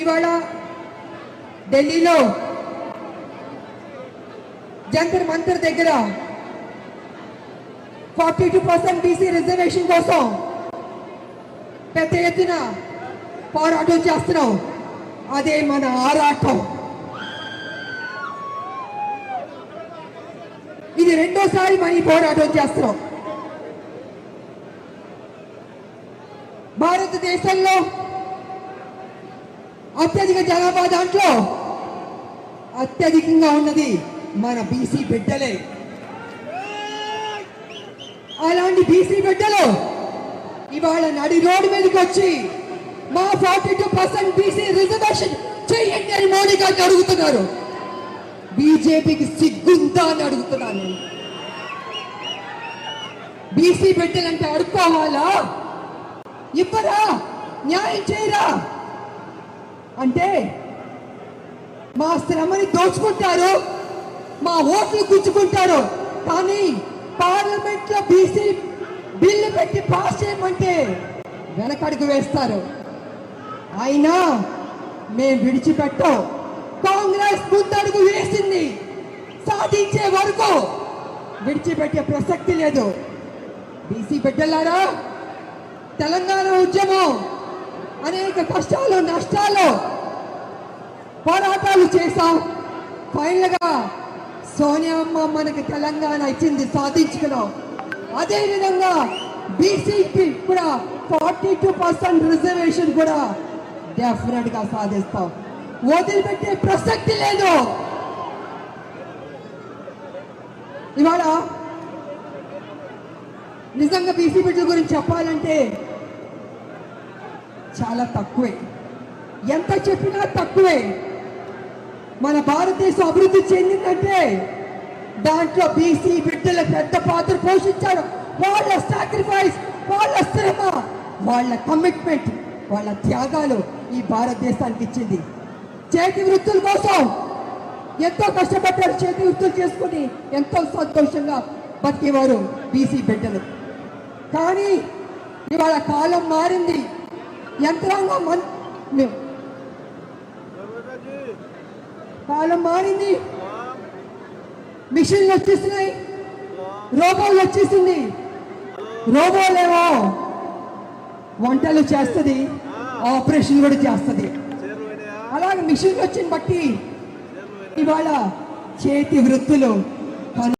ఇవాళ ఢిల్లీలో జంతర్ మంతర్ దగ్గర forty two percent BC reservation కోసం పెద్ద ఎత్తున పోరాటం చేస్తున్నాం. అదే మన ఆరాటం. ఇది రెండోసారి మన ఈ పోరాటం చేస్తున్నాం. భారతదేశంలో అత్యధిక జనాభా దాంట్లో అత్యధికంగా ఉన్నది మన బీసీ బిడ్డలే. అలాంటి బీసీ బిడ్డలు ఇవాళ నడి రోడ్డు మీదకి వచ్చి మా forty two percent BC reservation చెయ్యండి అని మోడీ గారిని అడుగుతున్నారు. బీజేపీకి సిగ్గుందా అని అడుగుతున్నాను బీసీ బిడ్డలంటే అడుక్కోవాలా? ఇవ్వరా? న్యాయం చేయరా? అంటే మా శ్రమని దోచుకుంటారు మా ఓట్లు గుచ్చుకుంటారు. కానీ పార్లమెంట్లో బీసీ బిల్లు పెట్టి పాస్ చేయమంటే వెనకడుగు వేస్తారు. అయినా మేము విడిచిపెట్టాం. కాంగ్రెస్ ముందడుగు వేసింది. సాధించే వరకు విడిచిపెట్టే ప్రసక్తి లేదు. బీసీ బిడ్డలారా తెలంగాణ ఉద్యమం అనేక కష్టాలు నష్టాలు పోరాటాలు చేశాం. ఫైనల్గా గా సోనియమ్మ మనకి తెలంగాణ ఇచ్చింది సాధించుకున్నాం. అదేవిధంగా బీసీకి కూడా ఫార్టీ టూ పర్సెంట్ రిజర్వేషన్ కూడా డెఫినెట్గా సాధిస్తాం. వదిలిపెట్టే ప్రసక్తి లేదు. ఇవాళ నిజంగా బీసీ బిడ్డల గురించి చెప్పాలంటే చాలా తక్కువే. ఎంత చెప్పినా తక్కువే. మన భారతదేశం అభివృద్ధి చెందిందంటే దాంట్లో బీసీ బిడ్డల పెద్ద పాత్ర పోషించారు వాళ్ళ సాక్రిఫైస్ వాళ్ళ శ్రమ వాళ్ళ కమిట్మెంట్ వాళ్ళ త్యాగాలు ఈ భారతదేశానికి ఇచ్చింది. చేతి వృత్తుల కోసం ఎంతో కష్టపడ్డారు చేతి వృత్తులు చేసుకుని ఎంతో సంతోషంగా బతికేవారు బీసీ బిడ్డలు. కానీ ఇవాళ కాలం మారింది. యంత్రాంగం మన్ కాలం మారింది. మిషన్లు వచ్చేస్తున్నాయి. రోబోలు వచ్చేసింది. రోబోలేమో వంటలు చేస్తుంది ఆపరేషన్ కూడా చేస్తుంది. అలాగే మిషన్లు వచ్చిన బట్టి ఇవాళ చేతి వృత్తులు